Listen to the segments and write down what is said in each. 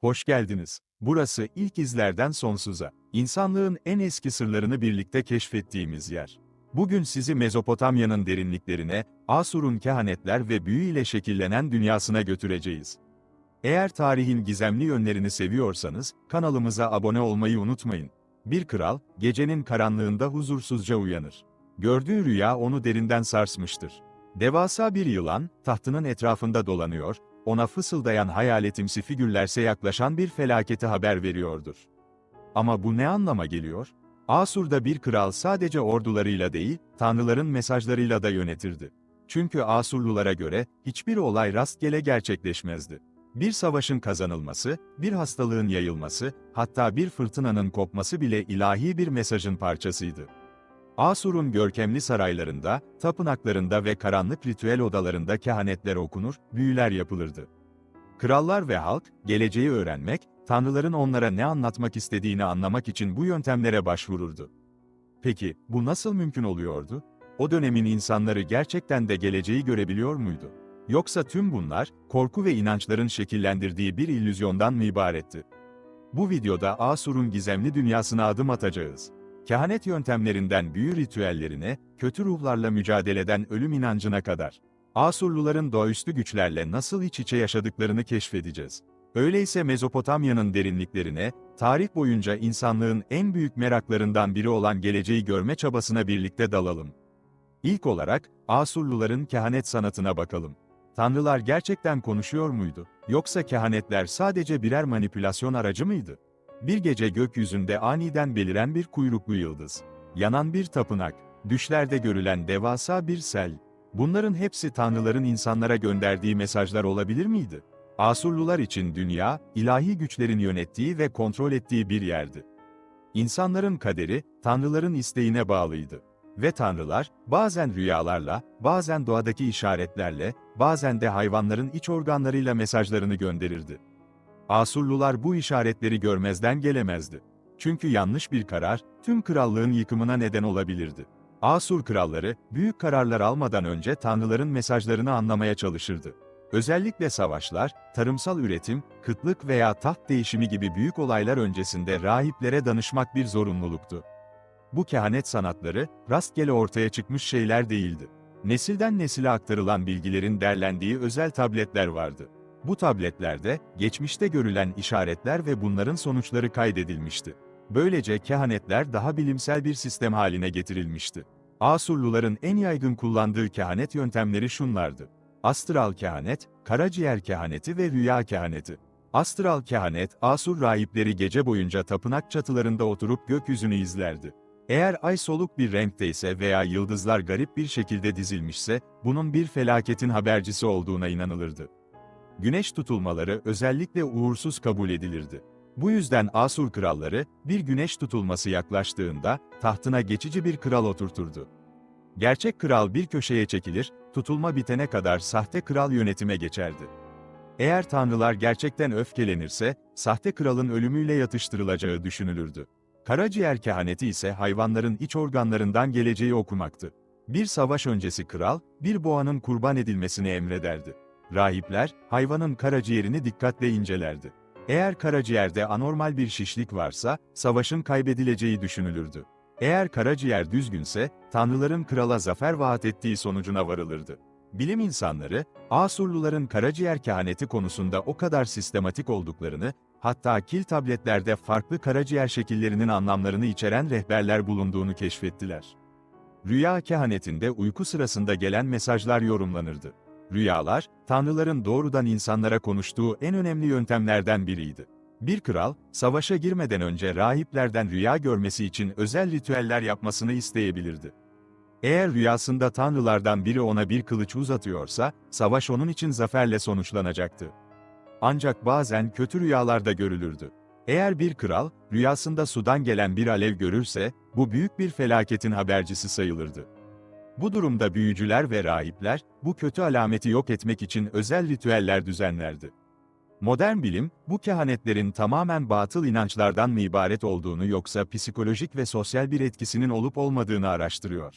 Hoş geldiniz. Burası ilk izlerden sonsuza. İnsanlığın en eski sırlarını birlikte keşfettiğimiz yer. Bugün sizi Mezopotamya'nın derinliklerine, Asur'un kehanetler ve büyü ile şekillenen dünyasına götüreceğiz. Eğer tarihin gizemli yönlerini seviyorsanız, kanalımıza abone olmayı unutmayın. Bir kral, gecenin karanlığında huzursuzca uyanır. Gördüğü rüya onu derinden sarsmıştır. Devasa bir yılan, tahtının etrafında dolanıyor, ona fısıldayan hayaletimsi figürlerse yaklaşan bir felaketi haber veriyordur. Ama bu ne anlama geliyor? Asur'da bir kral sadece ordularıyla değil, tanrıların mesajlarıyla da yönetirdi. Çünkü Asurlulara göre hiçbir olay rastgele gerçekleşmezdi. Bir savaşın kazanılması, bir hastalığın yayılması, hatta bir fırtınanın kopması bile ilahi bir mesajın parçasıydı. Asur'un görkemli saraylarında, tapınaklarında ve karanlık ritüel odalarında kehanetler okunur, büyüler yapılırdı. Krallar ve halk, geleceği öğrenmek, tanrıların onlara ne anlatmak istediğini anlamak için bu yöntemlere başvururdu. Peki, bu nasıl mümkün oluyordu? O dönemin insanları gerçekten de geleceği görebiliyor muydu? Yoksa tüm bunlar, korku ve inançların şekillendirdiği bir illüzyondan mı ibaretti? Bu videoda Asur'un gizemli dünyasına adım atacağız. Kehanet yöntemlerinden büyü ritüellerine, kötü ruhlarla mücadeleden ölüm inancına kadar. Asurluların doğaüstü güçlerle nasıl iç içe yaşadıklarını keşfedeceğiz. Öyleyse Mezopotamya'nın derinliklerine, tarih boyunca insanlığın en büyük meraklarından biri olan geleceği görme çabasına birlikte dalalım. İlk olarak, Asurluların kehanet sanatına bakalım. Tanrılar gerçekten konuşuyor muydu? Yoksa kehanetler sadece birer manipülasyon aracı mıydı? Bir gece gökyüzünde aniden beliren bir kuyruklu yıldız. Yanan bir tapınak, düşlerde görülen devasa bir sel. Bunların hepsi tanrıların insanlara gönderdiği mesajlar olabilir miydi? Asurlular için dünya, ilahi güçlerin yönettiği ve kontrol ettiği bir yerdi. İnsanların kaderi, tanrıların isteğine bağlıydı. Ve tanrılar, bazen rüyalarla, bazen doğadaki işaretlerle, bazen de hayvanların iç organlarıyla mesajlarını gönderirdi. Asurlular bu işaretleri görmezden gelemezdi. Çünkü yanlış bir karar, tüm krallığın yıkımına neden olabilirdi. Asur kralları, büyük kararlar almadan önce tanrıların mesajlarını anlamaya çalışırdı. Özellikle savaşlar, tarımsal üretim, kıtlık veya taht değişimi gibi büyük olaylar öncesinde rahiplere danışmak bir zorunluluktu. Bu kehanet sanatları, rastgele ortaya çıkmış şeyler değildi. Nesilden nesile aktarılan bilgilerin derlendiği özel tabletler vardı. Bu tabletlerde, geçmişte görülen işaretler ve bunların sonuçları kaydedilmişti. Böylece kehanetler daha bilimsel bir sistem haline getirilmişti. Asurluların en yaygın kullandığı kehanet yöntemleri şunlardı. Astral kehanet, karaciğer kehaneti ve rüya kehaneti. Astral kehanet, Asur rahipleri gece boyunca tapınak çatılarında oturup gökyüzünü izlerdi. Eğer ay soluk bir renkteyse veya yıldızlar garip bir şekilde dizilmişse, bunun bir felaketin habercisi olduğuna inanılırdı. Güneş tutulmaları özellikle uğursuz kabul edilirdi. Bu yüzden Asur kralları, bir güneş tutulması yaklaştığında, tahtına geçici bir kral oturturdu. Gerçek kral bir köşeye çekilir, tutulma bitene kadar sahte kral yönetime geçerdi. Eğer tanrılar gerçekten öfkelenirse, sahte kralın ölümüyle yatıştırılacağı düşünülürdü. Karaciğer kehaneti ise hayvanların iç organlarından geleceği okumaktı. Bir savaş öncesi kral, bir boğanın kurban edilmesini emrederdi. Rahipler, hayvanın karaciğerini dikkatle incelerdi. Eğer karaciğerde anormal bir şişlik varsa, savaşın kaybedileceği düşünülürdü. Eğer karaciğer düzgünse, tanrıların krala zafer vaat ettiği sonucuna varılırdı. Bilim insanları, Asurluların karaciğer kehaneti konusunda o kadar sistematik olduklarını, hatta kil tabletlerde farklı karaciğer şekillerinin anlamlarını içeren rehberler bulunduğunu keşfettiler. Rüya kehanetinde uyku sırasında gelen mesajlar yorumlanırdı. Rüyalar, tanrıların doğrudan insanlara konuştuğu en önemli yöntemlerden biriydi. Bir kral, savaşa girmeden önce rahiplerden rüya görmesi için özel ritüeller yapmasını isteyebilirdi. Eğer rüyasında tanrılardan biri ona bir kılıç uzatıyorsa, savaş onun için zaferle sonuçlanacaktı. Ancak bazen kötü rüyalarda görülürdü. Eğer bir kral, rüyasında sudan gelen bir alev görürse, bu büyük bir felaketin habercisi sayılırdı. Bu durumda büyücüler ve rahipler, bu kötü alameti yok etmek için özel ritüeller düzenlerdi. Modern bilim, bu kehanetlerin tamamen batıl inançlardan mı ibaret olduğunu yoksa psikolojik ve sosyal bir etkisinin olup olmadığını araştırıyor.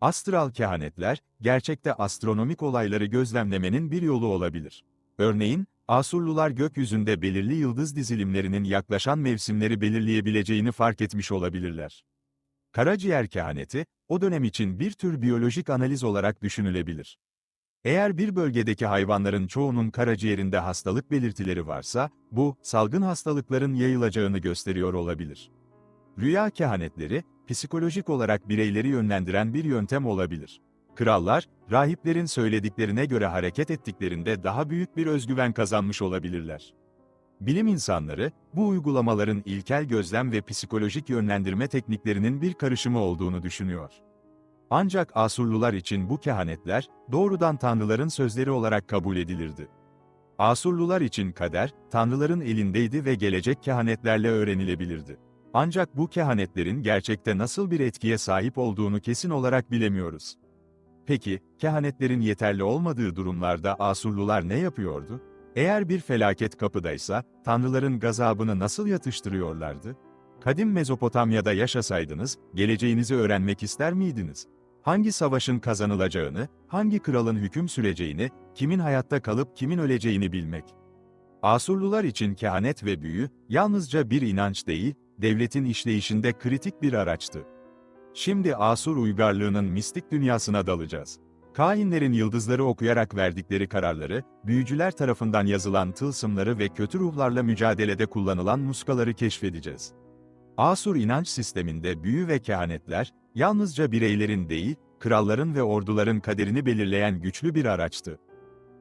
Astral kehanetler, gerçekte astronomik olayları gözlemlemenin bir yolu olabilir. Örneğin, Asurlular gökyüzünde belirli yıldız dizilimlerinin yaklaşan mevsimleri belirleyebileceğini fark etmiş olabilirler. Karaciğer kehaneti, o dönem için bir tür biyolojik analiz olarak düşünülebilir. Eğer bir bölgedeki hayvanların çoğunun karaciğerinde hastalık belirtileri varsa, bu, salgın hastalıkların yayılacağını gösteriyor olabilir. Rüya kehanetleri, psikolojik olarak bireyleri yönlendiren bir yöntem olabilir. Krallar, rahiplerin söylediklerine göre hareket ettiklerinde daha büyük bir özgüven kazanmış olabilirler. Bilim insanları, bu uygulamaların ilkel gözlem ve psikolojik yönlendirme tekniklerinin bir karışımı olduğunu düşünüyor. Ancak Asurlular için bu kehanetler, doğrudan tanrıların sözleri olarak kabul edilirdi. Asurlular için kader, tanrıların elindeydi ve gelecek kehanetlerle öğrenilebilirdi. Ancak bu kehanetlerin gerçekte nasıl bir etkiye sahip olduğunu kesin olarak bilemiyoruz. Peki, kehanetlerin yeterli olmadığı durumlarda Asurlular ne yapıyordu? Eğer bir felaket kapıdaysa, tanrıların gazabını nasıl yatıştırıyorlardı? Kadim Mezopotamya'da yaşasaydınız, geleceğinizi öğrenmek ister miydiniz? Hangi savaşın kazanılacağını, hangi kralın hüküm süreceğini, kimin hayatta kalıp kimin öleceğini bilmek. Asurlular için kehanet ve büyü, yalnızca bir inanç değil, devletin işleyişinde kritik bir araçtı. Şimdi Asur uygarlığının mistik dünyasına dalacağız. Kainlerin yıldızları okuyarak verdikleri kararları, büyücüler tarafından yazılan tılsımları ve kötü ruhlarla mücadelede kullanılan muskaları keşfedeceğiz. Asur inanç sisteminde büyü ve kehanetler, yalnızca bireylerin değil, kralların ve orduların kaderini belirleyen güçlü bir araçtı.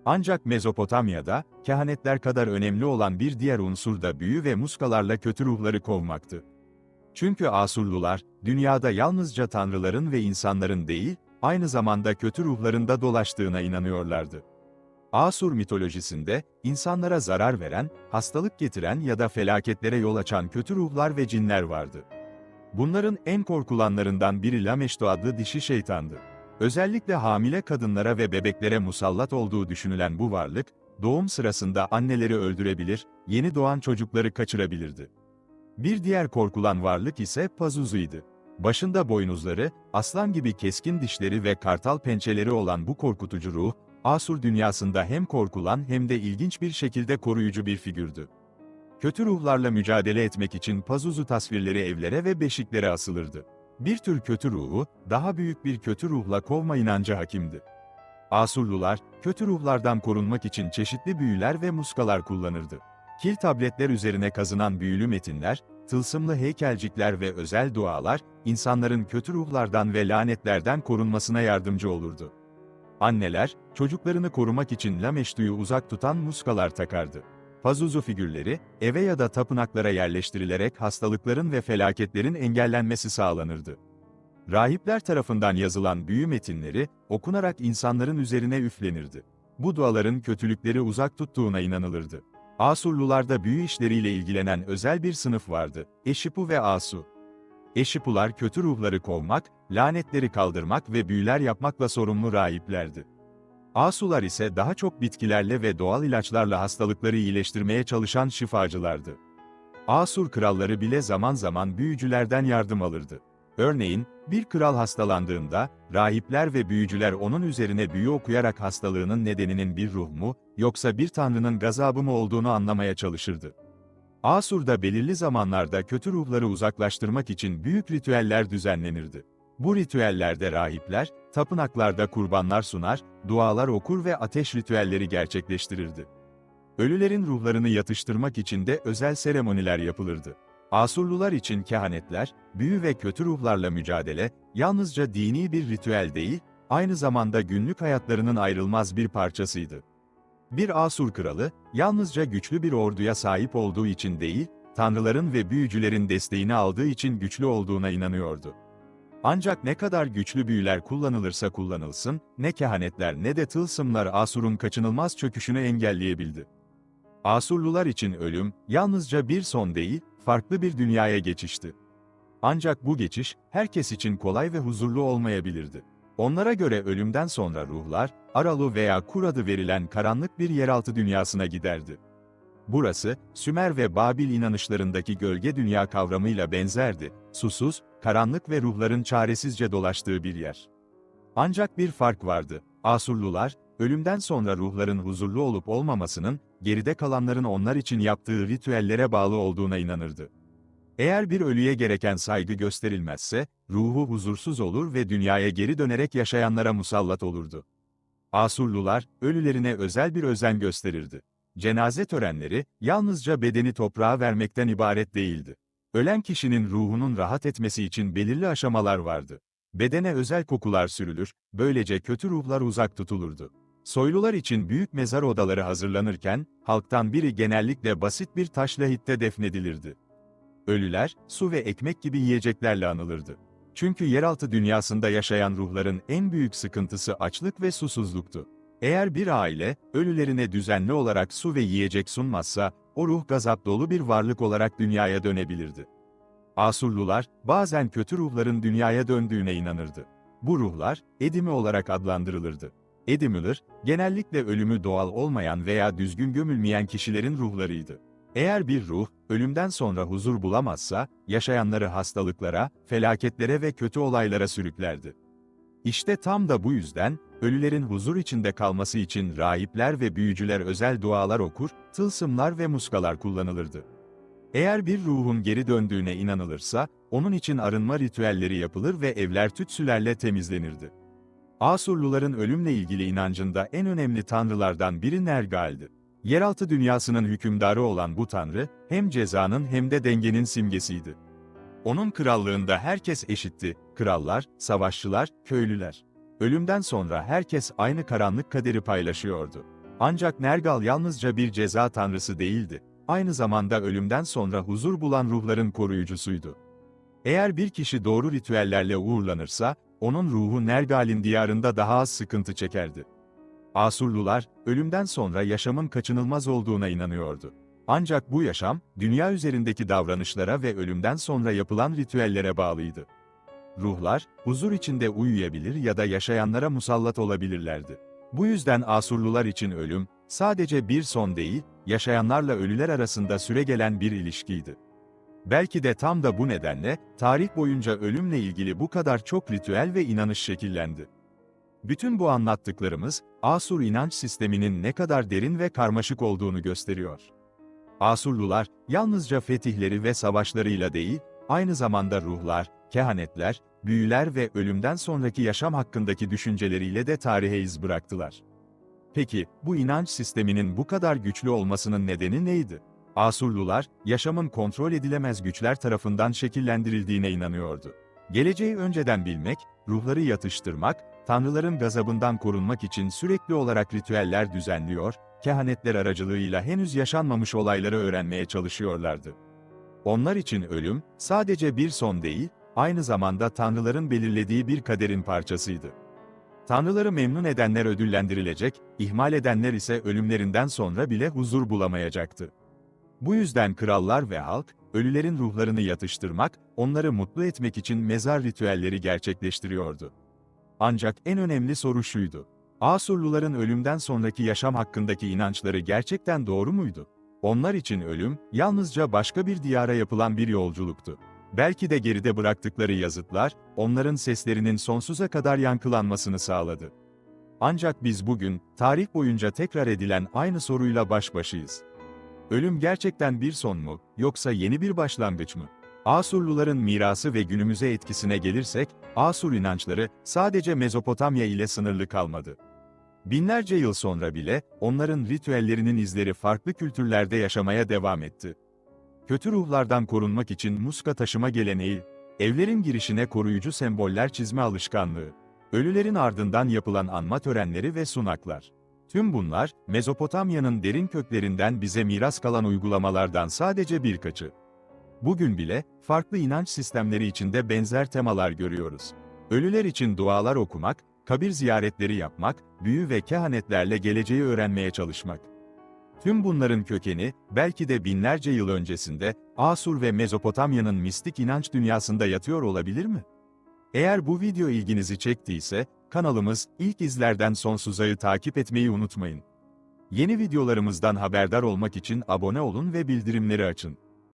Ancak Mezopotamya'da, kehanetler kadar önemli olan bir diğer unsur da büyü ve muskalarla kötü ruhları kovmaktı. Çünkü Asurlular, dünyada yalnızca tanrıların ve insanların değil, aynı zamanda kötü ruhların da dolaştığına inanıyorlardı. Asur mitolojisinde, insanlara zarar veren, hastalık getiren ya da felaketlere yol açan kötü ruhlar ve cinler vardı. Bunların en korkulanlarından biri Lameşto adlı dişi şeytandı. Özellikle hamile kadınlara ve bebeklere musallat olduğu düşünülen bu varlık, doğum sırasında anneleri öldürebilir, yeni doğan çocukları kaçırabilirdi. Bir diğer korkulan varlık ise Pazuzu'ydu. Başında boynuzları, aslan gibi keskin dişleri ve kartal pençeleri olan bu korkutucu ruh, Asur dünyasında hem korkulan hem de ilginç bir şekilde koruyucu bir figürdü. Kötü ruhlarla mücadele etmek için Pazuzu tasvirleri evlere ve beşiklere asılırdı. Bir tür kötü ruhu, daha büyük bir kötü ruhla kovma inancı hakimdi. Asurlular, kötü ruhlardan korunmak için çeşitli büyüler ve muskalar kullanırdı. Kil tabletler üzerine kazınan büyülü metinler, tılsımlı heykelcikler ve özel dualar, insanların kötü ruhlardan ve lanetlerden korunmasına yardımcı olurdu. Anneler, çocuklarını korumak için Lameştu'yu uzak tutan muskalar takardı. Pazuzu figürleri, eve ya da tapınaklara yerleştirilerek hastalıkların ve felaketlerin engellenmesi sağlanırdı. Rahipler tarafından yazılan büyü metinleri, okunarak insanların üzerine üflenirdi. Bu duaların kötülükleri uzak tuttuğuna inanılırdı. Asurlularda büyü işleriyle ilgilenen özel bir sınıf vardı, Eşipu ve Asu. Eşipular kötü ruhları kovmak, lanetleri kaldırmak ve büyüler yapmakla sorumlu rahiplerdi. Asular ise daha çok bitkilerle ve doğal ilaçlarla hastalıkları iyileştirmeye çalışan şifacılardı. Asur kralları bile zaman zaman büyücülerden yardım alırdı. Örneğin, bir kral hastalandığında, rahipler ve büyücüler onun üzerine büyü okuyarak hastalığının nedeninin bir ruh mu, yoksa bir tanrının gazabı mı olduğunu anlamaya çalışırdı. Asur'da belirli zamanlarda kötü ruhları uzaklaştırmak için büyük ritüeller düzenlenirdi. Bu ritüellerde rahipler, tapınaklarda kurbanlar sunar, dualar okur ve ateş ritüelleri gerçekleştirirdi. Ölülerin ruhlarını yatıştırmak için de özel seremoniler yapılırdı. Asurlular için kehanetler, büyü ve kötü ruhlarla mücadele, yalnızca dini bir ritüel değil, aynı zamanda günlük hayatlarının ayrılmaz bir parçasıydı. Bir Asur kralı, yalnızca güçlü bir orduya sahip olduğu için değil, tanrıların ve büyücülerin desteğini aldığı için güçlü olduğuna inanıyordu. Ancak ne kadar güçlü büyüler kullanılırsa kullanılsın, ne kehanetler ne de tılsımlar Asur'un kaçınılmaz çöküşünü engelleyebildi. Asurlular için ölüm, yalnızca bir son değil, farklı bir dünyaya geçişti. Ancak bu geçiş, herkes için kolay ve huzurlu olmayabilirdi. Onlara göre ölümden sonra ruhlar, Aralu veya Kur adı verilen karanlık bir yeraltı dünyasına giderdi. Burası, Sümer ve Babil inanışlarındaki gölge dünya kavramıyla benzerdi, susuz, karanlık ve ruhların çaresizce dolaştığı bir yer. Ancak bir fark vardı, Asurlular, ölümden sonra ruhların huzurlu olup olmamasının, geride kalanların onlar için yaptığı ritüellere bağlı olduğuna inanırdı. Eğer bir ölüye gereken saygı gösterilmezse, ruhu huzursuz olur ve dünyaya geri dönerek yaşayanlara musallat olurdu. Asurlular, ölülerine özel bir özen gösterirdi. Cenaze törenleri, yalnızca bedeni toprağa vermekten ibaret değildi. Ölen kişinin ruhunun rahat etmesi için belirli aşamalar vardı. Bedene özel kokular sürülür, böylece kötü ruhlar uzak tutulurdu. Soylular için büyük mezar odaları hazırlanırken, halktan biri genellikle basit bir taş lahitte defnedilirdi. Ölüler, su ve ekmek gibi yiyeceklerle anılırdı. Çünkü yeraltı dünyasında yaşayan ruhların en büyük sıkıntısı açlık ve susuzluktu. Eğer bir aile, ölülerine düzenli olarak su ve yiyecek sunmazsa, o ruh gazap dolu bir varlık olarak dünyaya dönebilirdi. Asurlular, bazen kötü ruhların dünyaya döndüğüne inanırdı. Bu ruhlar, edimi olarak adlandırılırdı. Edimilir, genellikle ölümü doğal olmayan veya düzgün gömülmeyen kişilerin ruhlarıydı. Eğer bir ruh, ölümden sonra huzur bulamazsa, yaşayanları hastalıklara, felaketlere ve kötü olaylara sürüklerdi. İşte tam da bu yüzden, ölülerin huzur içinde kalması için rahipler ve büyücüler özel dualar okur, tılsımlar ve muskalar kullanılırdı. Eğer bir ruhun geri döndüğüne inanılırsa, onun için arınma ritüelleri yapılır ve evler tütsülerle temizlenirdi. Asurluların ölümle ilgili inancında en önemli tanrılardan biri Nergal'di. Yeraltı dünyasının hükümdarı olan bu tanrı, hem cezanın hem de dengenin simgesiydi. Onun krallığında herkes eşitti, krallar, savaşçılar, köylüler. Ölümden sonra herkes aynı karanlık kaderi paylaşıyordu. Ancak Nergal yalnızca bir ceza tanrısı değildi. Aynı zamanda ölümden sonra huzur bulan ruhların koruyucusuydu. Eğer bir kişi doğru ritüellerle uğurlanırsa, onun ruhu Nergal'in diyarında daha az sıkıntı çekerdi. Asurlular, ölümden sonra yaşamın kaçınılmaz olduğuna inanıyordu. Ancak bu yaşam, dünya üzerindeki davranışlara ve ölümden sonra yapılan ritüellere bağlıydı. Ruhlar, huzur içinde uyuyabilir ya da yaşayanlara musallat olabilirlerdi. Bu yüzden Asurlular için ölüm, sadece bir son değil, yaşayanlarla ölüler arasında süregelen bir ilişkiydi. Belki de tam da bu nedenle, tarih boyunca ölümle ilgili bu kadar çok ritüel ve inanış şekillendi. Bütün bu anlattıklarımız, Asur inanç sisteminin ne kadar derin ve karmaşık olduğunu gösteriyor. Asurlular, yalnızca fetihleri ve savaşlarıyla değil, aynı zamanda ruhlar, kehanetler, büyüler ve ölümden sonraki yaşam hakkındaki düşünceleriyle de tarihe iz bıraktılar. Peki, bu inanç sisteminin bu kadar güçlü olmasının nedeni neydi? Asurlular, yaşamın kontrol edilemez güçler tarafından şekillendirildiğine inanıyordu. Geleceği önceden bilmek, ruhları yatıştırmak, tanrıların gazabından korunmak için sürekli olarak ritüeller düzenliyor, kehanetler aracılığıyla henüz yaşanmamış olayları öğrenmeye çalışıyorlardı. Onlar için ölüm, sadece bir son değil, aynı zamanda tanrıların belirlediği bir kaderin parçasıydı. Tanrıları memnun edenler ödüllendirilecek, ihmal edenler ise ölümlerinden sonra bile huzur bulamayacaktı. Bu yüzden krallar ve halk, ölülerin ruhlarını yatıştırmak, onları mutlu etmek için mezar ritüelleri gerçekleştiriyordu. Ancak en önemli soru şuydu. Asurluların ölümden sonraki yaşam hakkındaki inançları gerçekten doğru muydu? Onlar için ölüm, yalnızca başka bir diyara yapılan bir yolculuktu. Belki de geride bıraktıkları yazıtlar, onların seslerinin sonsuza kadar yankılanmasını sağladı. Ancak biz bugün, tarih boyunca tekrar edilen aynı soruyla baş başayız. Ölüm gerçekten bir son mu, yoksa yeni bir başlangıç mı? Asurluların mirası ve günümüze etkisine gelirsek, Asur inançları sadece Mezopotamya ile sınırlı kalmadı. Binlerce yıl sonra bile, onların ritüellerinin izleri farklı kültürlerde yaşamaya devam etti. Kötü ruhlardan korunmak için muska taşıma geleneği, evlerin girişine koruyucu semboller çizme alışkanlığı, ölülerin ardından yapılan anma törenleri ve sunaklar. Tüm bunlar, Mezopotamya'nın derin köklerinden bize miras kalan uygulamalardan sadece birkaçı. Bugün bile, farklı inanç sistemleri içinde benzer temalar görüyoruz. Ölüler için dualar okumak, kabir ziyaretleri yapmak, büyü ve kehanetlerle geleceği öğrenmeye çalışmak. Tüm bunların kökeni, belki de binlerce yıl öncesinde, Asur ve Mezopotamya'nın mistik inanç dünyasında yatıyor olabilir mi? Eğer bu video ilginizi çektiyse, kanalımız, ilk izlerden sonsuzayı takip etmeyi unutmayın. Yeni videolarımızdan haberdar olmak için abone olun ve bildirimleri açın.